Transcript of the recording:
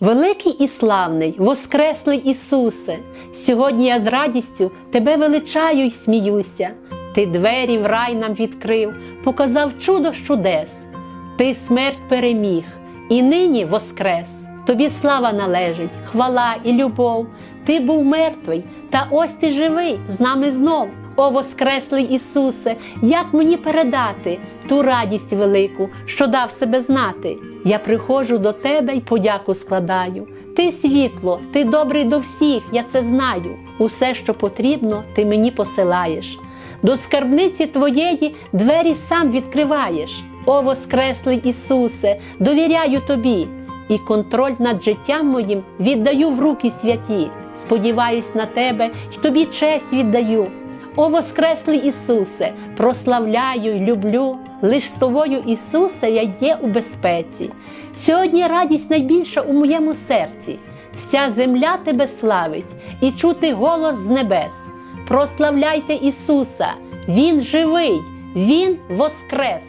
Великий і славний, Воскреслий Ісусе, сьогодні я з радістю Тебе величаю й сміюся. Ти двері в рай нам відкрив, показав чудо чудес. Ти смерть переміг, і нині воскрес. Тобі слава належить, хвала і любов. Ти був мертвий, та ось ти живий з нами знов. О Воскреслий Ісусе, як мені передати ту радість велику, що дав себе знати? Я приходжу до тебе й подяку складаю. Ти світло, ти добрий до всіх, я це знаю. Усе, що потрібно, ти мені посилаєш. До скарбниці твоєї двері сам відкриваєш. О Воскреслий Ісусе, довіряю тобі і контроль над життям моїм віддаю в руки святі. Сподіваюсь на тебе й тобі честь віддаю. О Воскреслий Ісусе, прославляю й люблю. Лиш з тобою, Ісусе, я є у безпеці. Сьогодні радість найбільша у моєму серці. Вся земля тебе славить і чути голос з небес. Прославляйте Ісуса, Він живий, Він воскрес.